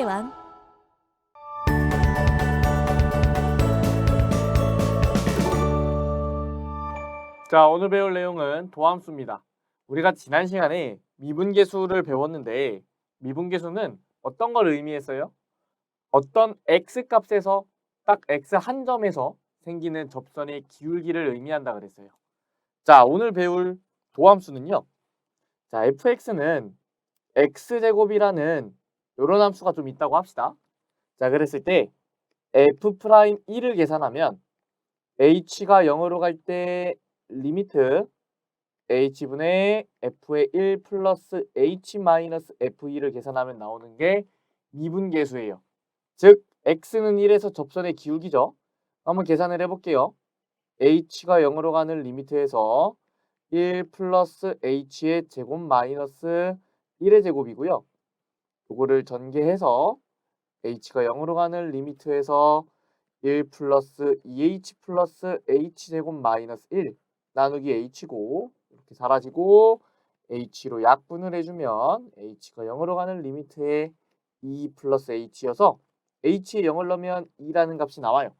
수학의 왕. 자, 오늘 배울 내용은 도함수입니다. 우리가 지난 시간에 미분계수를 배웠는데 미분계수는 어떤 걸 의미했어요? 어떤 x 값에서 딱 x 한 점에서 생기는 접선의 기울기를 의미한다 그랬어요. 자, 오늘 배울 도함수는요. 자, fx는 x제곱이라는 이런 함수가 좀 있다고 합시다. 자, 그랬을 때 f'1을 계산하면 h가 0으로 갈 때 리미트 h분의 f의 1 플러스 h 마이너스 f2를 계산하면 나오는 게 미분계수예요. 즉 x는 1에서 접선의 기울기죠. 한번 계산을 해볼게요. h가 0으로 가는 리미트에서 1 플러스 h의 제곱 마이너스 1의 제곱이고요. 요거를 전개해서 h가 0으로 가는 리미트에서 1 플러스 2h 플러스 h제곱 마이너스 1 나누기 h고 이렇게 사라지고 h로 약분을 해주면 h가 0으로 가는 리미트에 2 플러스 h여서 h에 0을 넣으면 2라는 값이 나와요.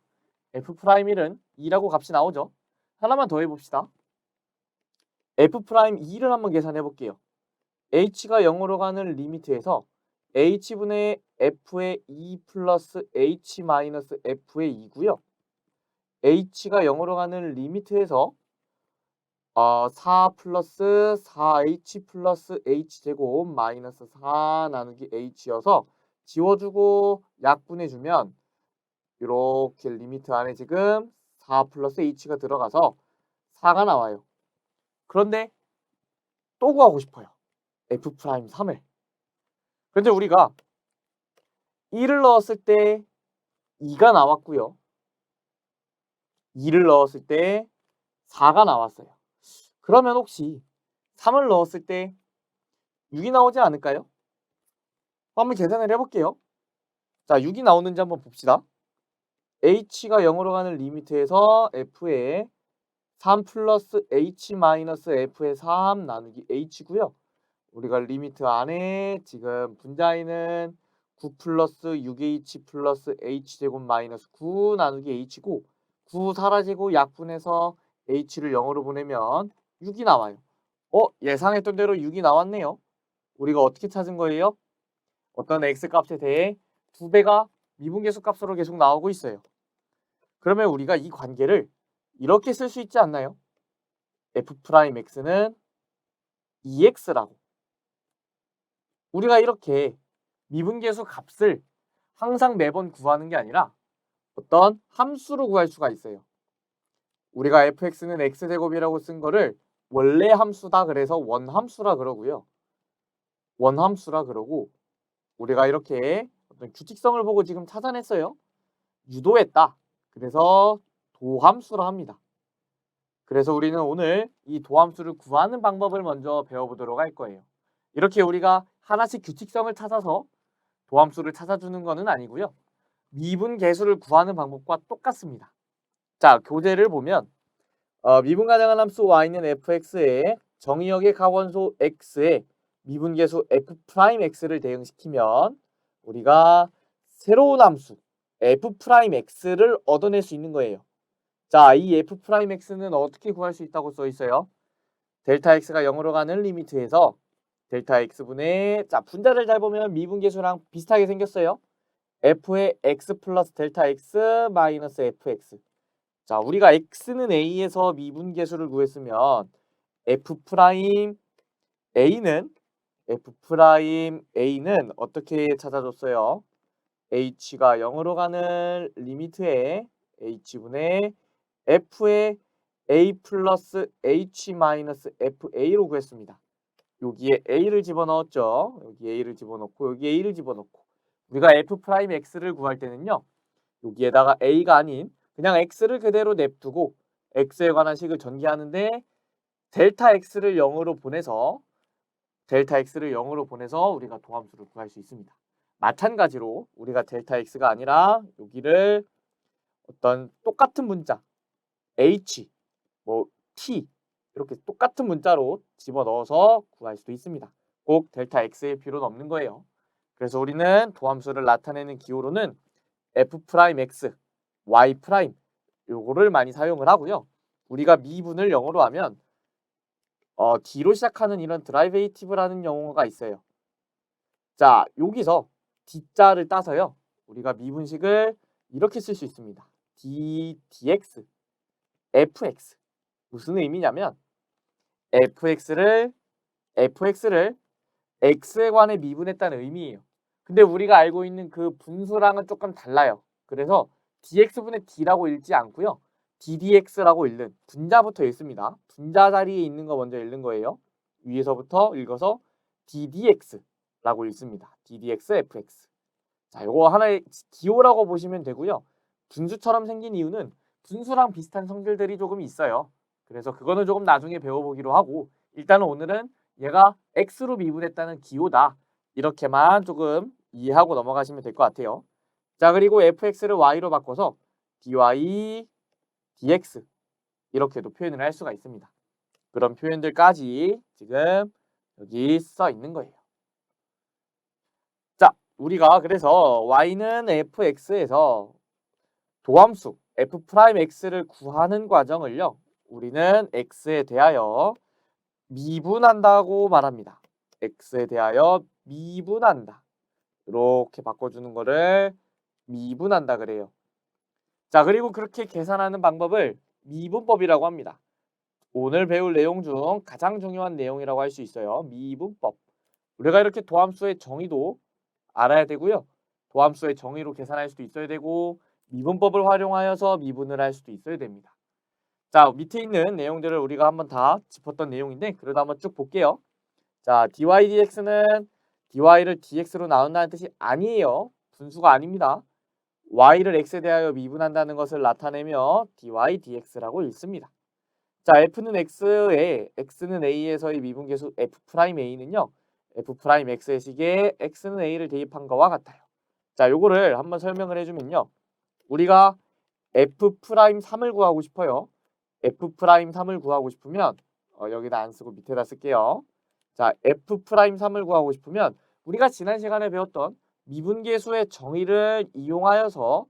f'1은 2라고 값이 나오죠. 하나만 더 해봅시다. f'2를 한번 계산해 볼게요. h가 0으로 가는 리미트에서 h분의 f의 2 플러스 h 마이너스 f의 2고요. h가 0으로 가는 리미트에서 어, 4 플러스 4h 플러스 h제곱 마이너스 4 나누기 h여서 지워주고 약분해주면 이렇게 리미트 안에 지금 4 플러스 h가 들어가서 4가 나와요. 그런데 또 구하고 싶어요. f'3을. 그런데 우리가 1을 넣었을 때 2가 나왔고요. 2를 넣었을 때 4가 나왔어요. 그러면 혹시 3을 넣었을 때 6이 나오지 않을까요? 한번 계산을 해볼게요. 자, 6이 나오는지 한번 봅시다. h가 0으로 가는 리미트에서 f의 3 플러스 h 마이너스 f의 3 나누기 h고요. 우리가 리미트 안에 지금 분자에는 9 플러스 6h 플러스 h제곱 마이너스 9 나누기 h고 9 사라지고 약분해서 h를 0으로 보내면 6이 나와요. 어? 예상했던 대로 6이 나왔네요. 우리가 어떻게 찾은 거예요? 어떤 x 값에 대해 두 배가 미분계수 값으로 계속 나오고 있어요. 그러면 우리가 이 관계를 이렇게 쓸 수 있지 않나요? f'x는 2x라고. 우리가 이렇게 미분계수 값을 항상 매번 구하는 게 아니라 어떤 함수로 구할 수가 있어요. 우리가 fx는 x제곱이라고 쓴 거를 원래 함수다 그래서 원함수라 그러고요. 원함수라 그러고 우리가 이렇게 어떤 규칙성을 보고 지금 찾아냈어요. 유도했다. 그래서 도함수라 합니다. 그래서 우리는 오늘 이 도함수를 구하는 방법을 먼저 배워보도록 할 거예요. 이렇게 우리가 하나씩 규칙성을 찾아서 도함수를 찾아주는 것은 아니고요. 미분 계수를 구하는 방법과 똑같습니다. 자, 교재를 보면 어, 미분 가능한 함수 y는 fx에 정의역의 가원소 x에 미분 계수 f'x를 대응시키면 우리가 새로운 함수 f'x를 얻어낼 수 있는 거예요. 자, 이 f'x는 어떻게 구할 수 있다고 써 있어요? 델타 x가 0으로 가는 리미트에서 델타 x분의 자 분자를 잘 보면 미분계수랑 비슷하게 생겼어요. f의 x 플러스 델타 x 마이너스 fx 자 우리가 x는 a에서 미분계수를 구했으면 f 프라임 a는 f 프라임 a는 어떻게 찾아줬어요? h가 0으로 가는 리미트에 h분의 f의 a 플러스 h 마이너스 fa로 구했습니다. 여기에 a를 집어넣었죠. 여기 a를 집어넣고 여기 a를 집어넣고 우리가 f 프라임 x를 구할 때는요. 여기에다가 a가 아닌 그냥 x를 그대로 냅두고 x에 관한 식을 전개하는데 델타 x를 0으로 보내서 델타 x를 0으로 보내서 우리가 도함수를 구할 수 있습니다. 마찬가지로 우리가 델타 x가 아니라 여기를 어떤 똑같은 문자 h 뭐 t 이렇게 똑같은 문자로 집어넣어서 구할 수도 있습니다. 꼭 델타 x일 필요는 없는 거예요. 그래서 우리는 도함수를 나타내는 기호로는 f'x, y' 요거를 많이 사용을 하고요. 우리가 미분을 영어로 하면 어, D로 시작하는 이런 드라이베이티브라는 용어가 있어요. 자, 여기서 D자를 따서요. 우리가 미분식을 이렇게 쓸 수 있습니다. D, dx, fx. 무슨 의미냐면 fx를 fx를 x에 관해 미분했다는 의미예요. 근데 우리가 알고 있는 그 분수랑은 조금 달라요. 그래서 dx분의 d라고 읽지 않고요. ddx라고 읽는 분자부터 읽습니다. 분자 자리에 있는 거 먼저 읽는 거예요. 위에서부터 읽어서 ddx라고 읽습니다. ddx fx. 자, 요거 하나의 기호라고 보시면 되고요. 분수처럼 생긴 이유는 분수랑 비슷한 성질들이 조금 있어요. 그래서 그거는 조금 나중에 배워보기로 하고 일단은 오늘은 얘가 x로 미분했다는 기호다. 이렇게만 조금 이해하고 넘어가시면 될 것 같아요. 자 그리고 fx를 y로 바꿔서 dy dx 이렇게도 표현을 할 수가 있습니다. 그런 표현들까지 지금 여기 써 있는 거예요. 자 우리가 그래서 y는 fx에서 도함수 f'x를 구하는 과정을요. 우리는 x에 대하여 미분한다고 말합니다. x에 대하여 미분한다. 이렇게 바꿔주는 거를 미분한다 그래요. 자 그리고 그렇게 계산하는 방법을 미분법이라고 합니다. 오늘 배울 내용 중 가장 중요한 내용이라고 할 수 있어요. 미분법. 우리가 이렇게 도함수의 정의도 알아야 되고요. 도함수의 정의로 계산할 수도 있어야 되고 미분법을 활용하여서 미분을 할 수도 있어야 됩니다. 자 밑에 있는 내용들을 우리가 한번 다 짚었던 내용인데 그래도 한번 쭉 볼게요. 자 dy dx는 dy를 dx로 나눈다는 뜻이 아니에요. 분수가 아닙니다. y를 x에 대하여 미분한다는 것을 나타내며 dy dx라고 읽습니다. 자 f는 x에 x는 a에서의 미분계수 f'a는요. f'x의 식에 x는 a를 대입한 거와 같아요. 자 요거를 한번 설명을 해 주면요. 우리가 f'3을 구하고 싶어요. F'3을 구하고 싶으면 어, 여기다 안 쓰고 밑에다 쓸게요. 자, f'3을 구하고 싶으면 우리가 지난 시간에 배웠던 미분계수의 정의를 이용하여서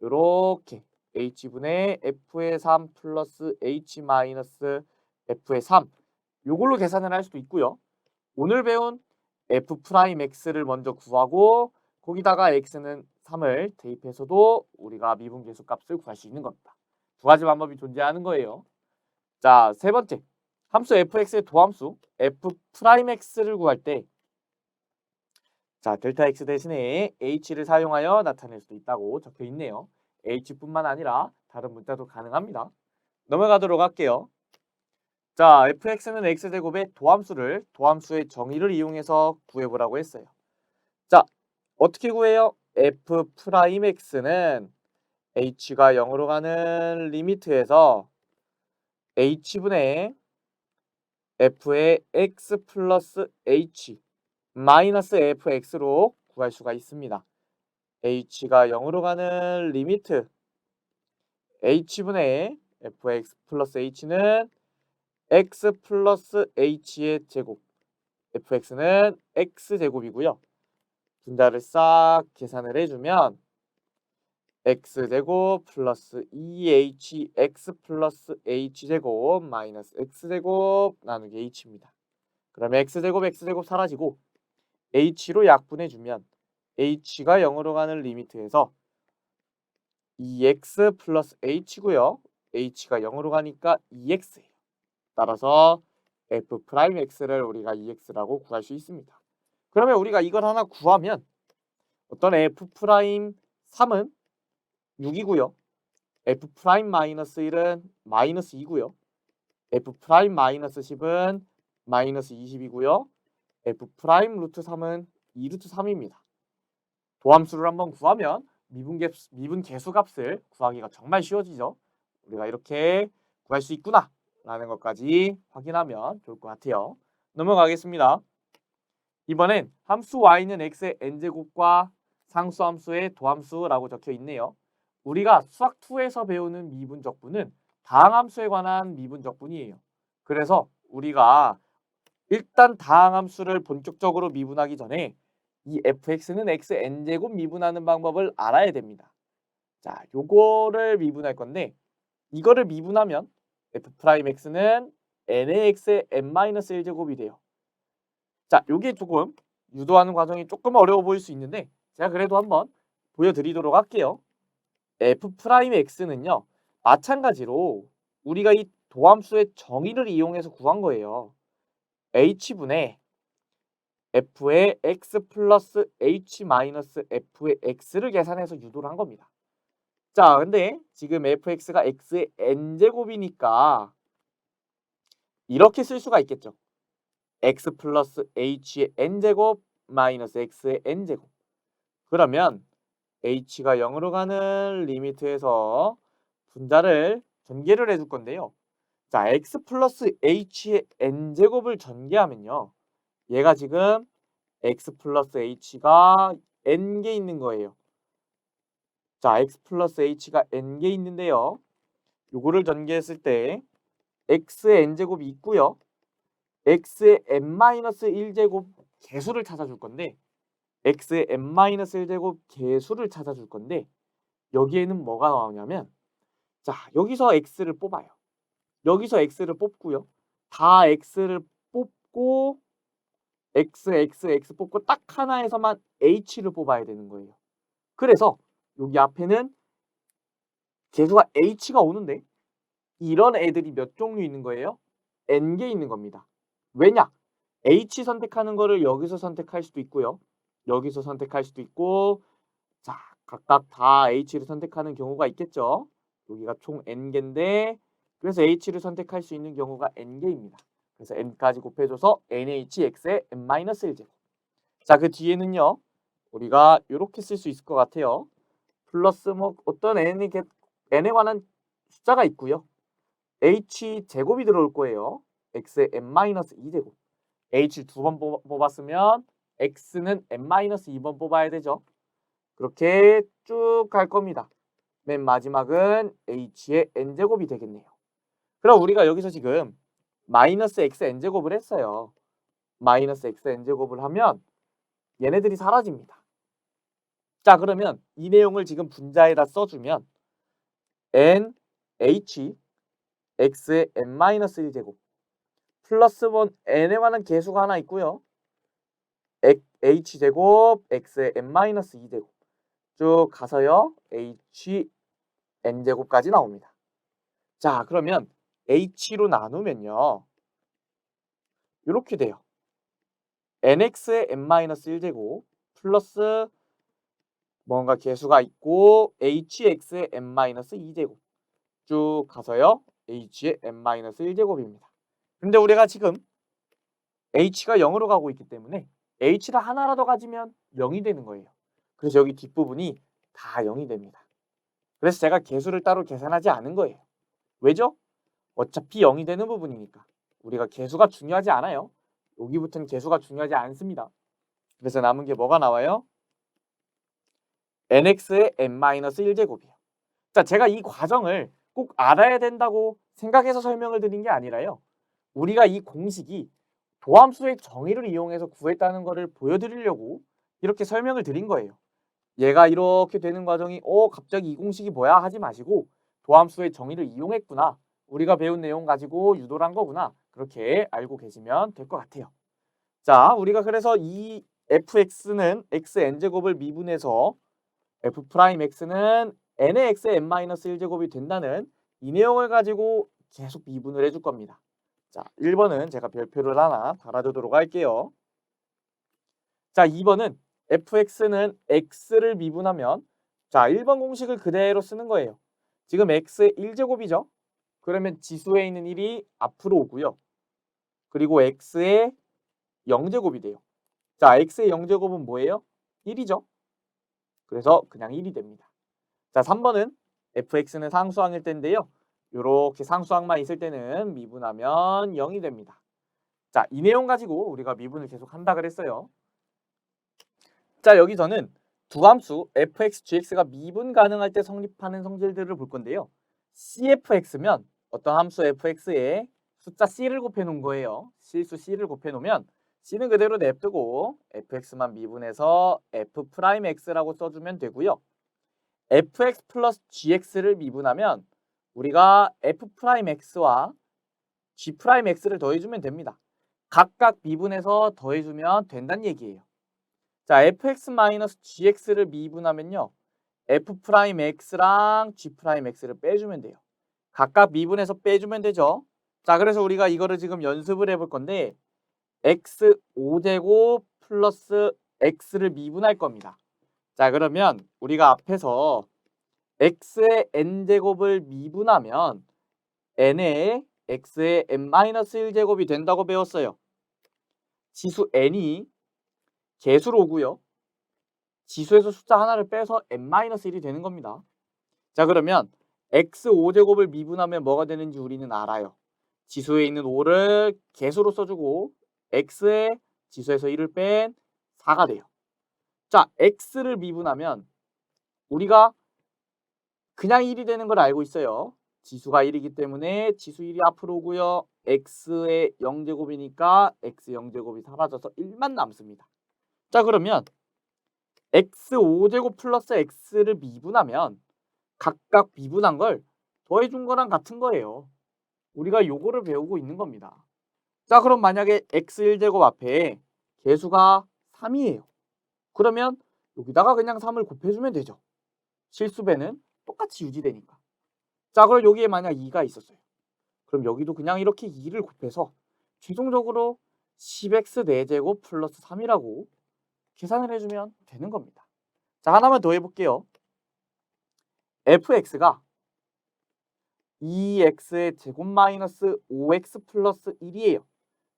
이렇게 h분의 f의 3 플러스 h 마이너스 f의 3 요걸로 계산을 할 수도 있고요. 오늘 배운 f'x를 먼저 구하고 거기다가 x는 3을 대입해서도 우리가 미분계수 값을 구할 수 있는 겁니다. 두 가지 방법이 존재하는 거예요. 자, 세 번째. 함수 fx의 도함수 f'x를 구할 때 자, 델타 x 대신에 h를 사용하여 나타낼 수도 있다고 적혀 있네요. h뿐만 아니라 다른 문자도 가능합니다. 넘어가도록 할게요. 자, fx는 x제곱의 도함수를 도함수의 정의를 이용해서 구해보라고 했어요. 자, 어떻게 구해요? f'x는 h가 0으로 가는 리미트에서 h분의 f의 x 플러스 h 마이너스 fx로 구할 수가 있습니다. h가 0으로 가는 리미트 h분의 fx 플러스 h는 x 플러스 h의 제곱 fx는 x제곱이고요. 분자를 싹 계산을 해주면 x제곱 플러스 2hx 플러스 h제곱 마이너스 x제곱 나누기 h입니다. 그러면 x제곱 x제곱 사라지고 h로 약분해 주면 h가 0으로 가는 리미트에서 2x 플러스 h고요. h가 0으로 가니까 2x예요. 따라서 f'x를 우리가 2x라고 구할 수 있습니다. 그러면 우리가 이걸 하나 구하면 어떤 f'3은 6이고요. f'-1은 마이너스 2고요. f'-10은 마이너스 20이고요. f'루트 3은 2 루트 3입니다. 도함수를 한번 구하면 미분계, 미분 계수 값을 구하기가 정말 쉬워지죠. 우리가 이렇게 구할 수 있구나 라는 것까지 확인하면 좋을 것 같아요. 넘어가겠습니다. 이번엔 함수 y는 x의 n제곱과 상수 함수의 도함수라고 적혀 있네요. 우리가 수학 2에서 배우는 미분적분은 다항함수에 관한 미분적분이에요. 그래서 우리가 일단 다항함수를 본격적으로 미분하기 전에 이 fx는 x n제곱 미분하는 방법을 알아야 됩니다. 자, 요거를 미분할 건데 이거를 미분하면 f 프라임 x는 n의 x의 n-1제곱이 돼요. 자, 요게 조금 유도하는 과정이 조금 어려워 보일 수 있는데 제가 그래도 한번 보여드리도록 할게요. F 프라임 x는요. 마찬가지로 우리가 이 도함수의 정의를 이용해서 구한 거예요. h분의 f의 x 플러스 h 마이너스 f의 x를 계산해서 유도를 한 겁니다. 자, 근데 지금 fx가 x의 n제곱이니까 이렇게 쓸 수가 있겠죠. x 플러스 h의 n제곱 마이너스 x의 n제곱. 그러면 h가 0으로 가는 리미트에서 분자를 전개를 해줄 건데요. 자, x 플러스 h의 n제곱을 전개하면요. 얘가 지금 x 플러스 h가 n개 있는 거예요. 자, x 플러스 h가 n개 있는데요. 요거를 전개했을 때 x의 n제곱이 있고요. x의 n-1제곱 개수를 찾아줄 건데 x의 n-1제곱 개수를 찾아줄 건데 여기에는 뭐가 나오냐면 자, 여기서 x를 뽑아요. 여기서 x를 뽑고요. 다 x를 뽑고 x, x, x 뽑고 딱 하나에서만 h를 뽑아야 되는 거예요. 그래서 여기 앞에는 개수가 h가 오는데 이런 애들이 몇 종류 있는 거예요? n개 있는 겁니다. 왜냐? h 선택하는 거를 여기서 선택할 수도 있고요. 여기서 선택할 수도 있고 자 각각 다 h를 선택하는 경우가 있겠죠. 여기가 총 n개인데 그래서 h를 선택할 수 있는 경우가 n개입니다. 그래서 n까지 곱해줘서 nhx의 n-1제곱. 자, 그 뒤에는요. 우리가 이렇게 쓸 수 있을 것 같아요. 플러스 뭐 어떤 n이 n에 관한 숫자가 있고요. h 제곱이 들어올 거예요. x의 n-2제곱. h 두 번 뽑았으면 x는 n-2번 뽑아야 되죠. 그렇게 쭉 갈 겁니다. 맨 마지막은 h의 n제곱이 되겠네요. 그럼 우리가 여기서 지금 마이너스 x n제곱을 했어요. 마이너스 x n제곱을 하면 얘네들이 사라집니다. 자 그러면 이 내용을 지금 분자에다 써주면 n h x의 n-1제곱 플러스 1 n에 관한 개수가 하나 있고요. H제곱 x의 n-2제곱 쭉 가서요. h n제곱까지 나옵니다. 자 그러면 h로 나누면요. 이렇게 돼요. nx의 n-1제곱 플러스 뭔가 개수가 있고 hx의 n-2제곱 쭉 가서요. h의 n-1제곱입니다. 근데 우리가 지금 h가 0으로 가고 있기 때문에 h를 하나라도 가지면 0이 되는 거예요. 그래서 여기 뒷부분이 다 0이 됩니다. 그래서 제가 개수를 따로 계산하지 않은 거예요. 왜죠? 어차피 0이 되는 부분이니까. 우리가 개수가 중요하지 않아요. 여기부터는 개수가 중요하지 않습니다. 그래서 남은 게 뭐가 나와요? nx의 n-1제곱이에요. 자, 제가 이 과정을 꼭 알아야 된다고 생각해서 설명을 드린 게 아니라요. 우리가 이 공식이 도함수의 정의를 이용해서 구했다는 것을 보여드리려고 이렇게 설명을 드린 거예요. 얘가 이렇게 되는 과정이 어 갑자기 이 공식이 뭐야 하지 마시고 도함수의 정의를 이용했구나. 우리가 배운 내용 가지고 유도를 한 거구나. 그렇게 알고 계시면 될 것 같아요. 자, 우리가 그래서 이 fx는 xn제곱을 미분해서 f 프라임 x는 n의 x의 n-1제곱이 된다는 이 내용을 가지고 계속 미분을 해줄 겁니다. 자, 1번은 제가 별표를 하나 달아두도록 할게요. 자, 2번은 fx는 x를 미분하면 자, 1번 공식을 그대로 쓰는 거예요. 지금 x의 1제곱이죠. 그러면 지수에 있는 1이 앞으로 오고요. 그리고 x의 0제곱이 돼요. 자, x의 0제곱은 뭐예요? 1이죠. 그래서 그냥 1이 됩니다. 자, 3번은 fx는 상수항일 텐데요. 이렇게 상수항만 있을 때는 미분하면 0이 됩니다. 자, 이 내용 가지고 우리가 미분을 계속 한다 그랬어요. 자, 여기서는 두 함수 fx, gx가 미분 가능할 때 성립하는 성질들을 볼 건데요. cfx면 어떤 함수 fx에 숫자 c를 곱해 놓은 거예요. 실수 c를 곱해 놓으면 c는 그대로 냅두고 fx만 미분해서 f 프라임 x라고 써주면 되고요. fx 플러스 gx를 미분하면 우리가 f 프라임 x와 g 프라임 x를 더해주면 됩니다. 각각 미분해서 더해주면 된다는 얘기예요. 자, fx 마이너스 gx를 미분하면요. f 프라임 x랑 g 프라임 x를 빼주면 돼요. 각각 미분해서 빼주면 되죠. 자, 그래서 우리가 이거를 지금 연습을 해볼 건데 x 5제곱 플러스 x를 미분할 겁니다. 자, 그러면 우리가 앞에서 x의 n제곱을 미분하면 n의 x의 n-1제곱이 된다고 배웠어요. 지수 n이 개수로 오고요. 지수에서 숫자 하나를 빼서 n-1이 되는 겁니다. 자, 그러면 x 5제곱을 미분하면 뭐가 되는지 우리는 알아요. 지수에 있는 5를 개수로 써주고 x의 지수에서 1을 뺀 4가 돼요. 자, x를 미분하면 우리가 그냥 1이 되는 걸 알고 있어요. 지수가 1이기 때문에 지수 1이 앞으로 오고요. x의 0제곱이니까 x 0제곱이 사라져서 1만 남습니다. 자, 그러면 x 5제곱 플러스 x를 미분하면 각각 미분한 걸 더해준 거랑 같은 거예요. 우리가 요거를 배우고 있는 겁니다. 자, 그럼 만약에 x 1제곱 앞에 개수가 3이에요. 그러면 여기다가 그냥 3을 곱해주면 되죠. 실수배는 똑같이 유지되니까. 자, 그럼 여기에 만약 2가 있었어요. 그럼 여기도 그냥 이렇게 2를 곱해서 최종적으로 10x 4제곱 플러스 3이라고 계산을 해주면 되는 겁니다. 자, 하나만 더 해볼게요. fx가 2x의 제곱 마이너스 5x 플러스 1이에요.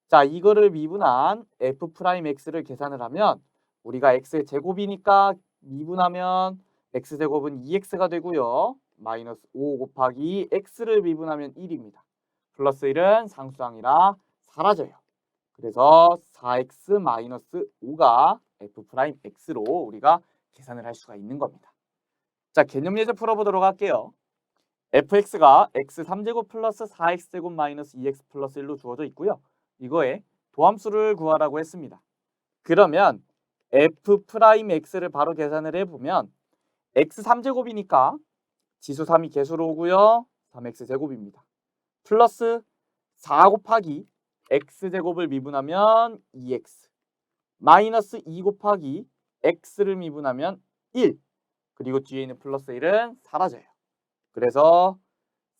자, 이거를 미분한 f 프라임 x를 계산을 하면 우리가 x의 제곱이니까 미분하면 x제곱은 2x가 되고요. 마이너스 5 곱하기 x를 미분하면 1입니다. 플러스 1은 상수항이라 사라져요. 그래서 4x 마이너스 5가 f 프라임 x로 우리가 계산을 할 수가 있는 겁니다. 자, 개념 예제 풀어보도록 할게요. fx가 x 3제곱 플러스 4x제곱 마이너스 2x 플러스 1로 주어져 있고요. 이거에 도함수를 구하라고 했습니다. 그러면 f 프라임 x를 바로 계산을 해보면 x 3제곱이니까 지수 3이 개수로 오고요. 3x 제곱입니다. 플러스 4 곱하기 x제곱을 미분하면 2x 마이너스 2 곱하기 x를 미분하면 1 그리고 뒤에 있는 플러스 1은 사라져요. 그래서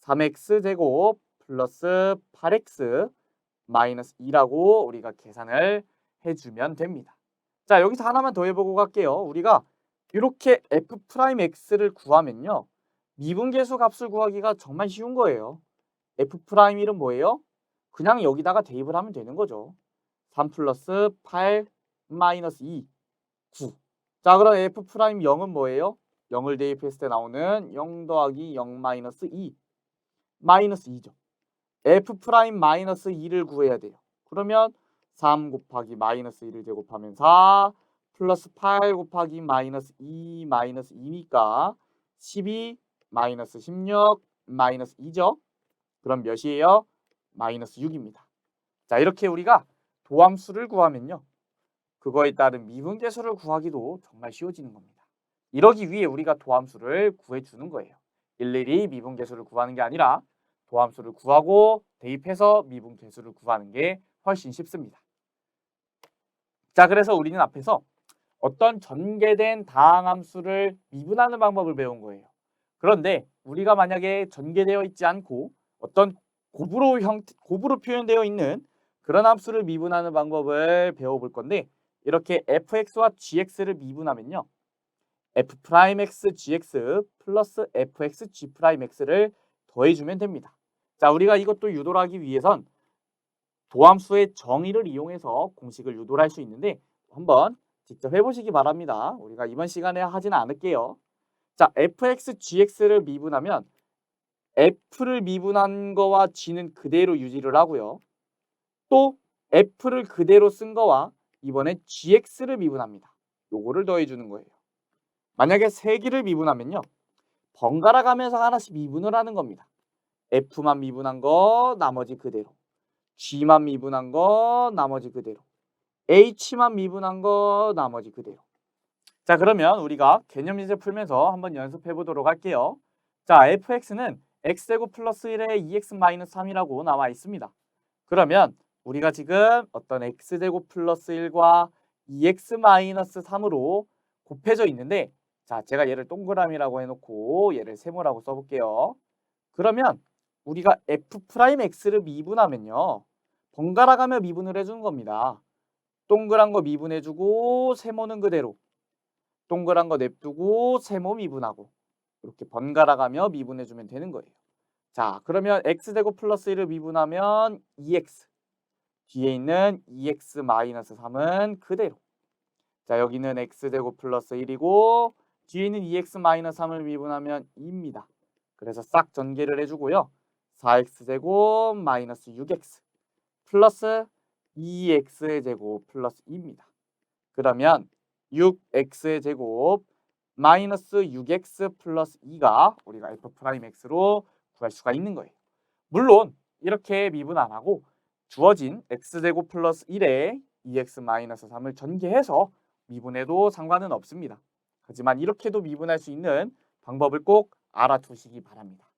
3x 제곱 플러스 8x 마이너스 2라고 우리가 계산을 해주면 됩니다. 자 여기서 하나만 더 해보고 갈게요. 우리가 이렇게 f 프라임 x를 구하면요. 미분계수 값을 구하기가 정말 쉬운 거예요. f 프라임 1은 뭐예요? 그냥 여기다가 대입을 하면 되는 거죠. 3 플러스 8 마이너스 2, 9. 자 그럼 f 프라임 0은 뭐예요? 0을 대입했을 때 나오는 0 더하기 0 마이너스 2 마이너스 2죠. f 마이너스 2를 구해야 돼요. 그러면 3 곱하기 마이너스 1을 제곱하면 4 플러스 8 곱하기 마이너스 2 마이너스 2니까 12 마이너스 16 마이너스 2죠. 그럼 몇이에요? 마이너스 6입니다. 자 이렇게 우리가 도함수를 구하면요. 그거에 따른 미분계수를 구하기도 정말 쉬워지는 겁니다. 이러기 위해 우리가 도함수를 구해주는 거예요. 일일이 미분계수를 구하는 게 아니라 도함수를 구하고 대입해서 미분계수를 구하는 게 훨씬 쉽습니다. 자 그래서 우리는 앞에서 어떤 전개된 다항함수를 미분하는 방법을 배운 거예요. 그런데 우리가 만약에 전개되어 있지 않고 어떤 곱으로 형 곱으로 표현되어 있는 그런 함수를 미분하는 방법을 배워볼 건데 이렇게 fx와 gx를 미분하면요. f 프라임 x gx 플러스 fx g 프라임 x를 더해주면 됩니다. 자, 우리가 이것도 유도를 하기 위해선 도함수의 정의를 이용해서 공식을 유도를 할수 있는데 한번 직접 해보시기 바랍니다. 우리가 이번 시간에 하지는 않을게요. 자, fx gx를 미분하면 f를 미분한 거와 g는 그대로 유지를 하고요. 또 f를 그대로 쓴 거와 이번에 gx를 미분합니다. 요거를 더해주는 거예요. 만약에 세 개를 미분하면요. 번갈아 가면서 하나씩 미분을 하는 겁니다. f만 미분한 거 나머지 그대로 g만 미분한 거 나머지 그대로 h만 미분한 거 나머지 그대로. 자, 그러면 우리가 개념 문제 풀면서 한번 연습해 보도록 할게요. 자, fx는 x제곱 플러스 1에 2x 마이너스 3이라고 나와 있습니다. 그러면 우리가 지금 어떤 x제곱 플러스 1과 2x 마이너스 3으로 곱해져 있는데 자, 제가 얘를 동그라미라고 해놓고 얘를 세모라고 써볼게요. 그러면 우리가 f 프라임 x를 미분하면요. 번갈아 가며 미분을 해주는 겁니다. 동그란 거 미분해주고 세모는 그대로 동그란 거 냅두고 세모 미분하고 이렇게 번갈아 가며 미분해주면 되는 거예요. 자 그러면 x제곱 플러스 1을 미분하면 2x 뒤에 있는 2x 마이너스 3은 그대로 자 여기는 x제곱 플러스 1이고 뒤에 있는 2x 마이너스 3을 미분하면 2입니다. 그래서 싹 전개를 해주고요. 4x제곱 마이너스 6x 플러스 2x의 제곱 플러스 2입니다. 그러면 6x의 제곱 마이너스 6x 플러스 2가 우리가 f 프라임 x로 구할 수가 있는 거예요. 물론 이렇게 미분 안 하고 주어진 x제곱 플러스 1에 2x 마이너스 3을 전개해서 미분해도 상관은 없습니다. 하지만 이렇게도 미분할 수 있는 방법을 꼭 알아두시기 바랍니다.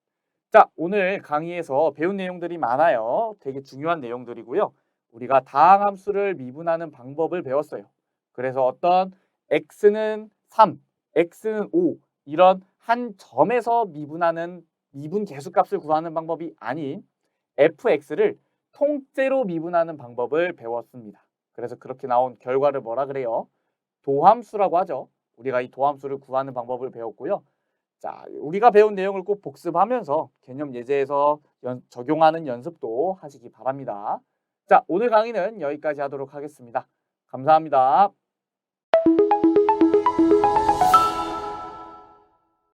자, 오늘 강의에서 배운 내용들이 많아요. 되게 중요한 내용들이고요. 우리가 다항함수를 미분하는 방법을 배웠어요. 그래서 어떤 x는 3, x는 5 이런 한 점에서 미분하는 미분 계수값을 구하는 방법이 아닌 fx를 통째로 미분하는 방법을 배웠습니다. 그래서 그렇게 나온 결과를 뭐라 그래요? 도함수라고 하죠. 우리가 이 도함수를 구하는 방법을 배웠고요. 자, 우리가 배운 내용을 꼭 복습하면서 개념 예제에서 연- 적용하는 연습도 하시기 바랍니다. 자, 오늘 강의는 여기까지 하도록 하겠습니다. 감사합니다.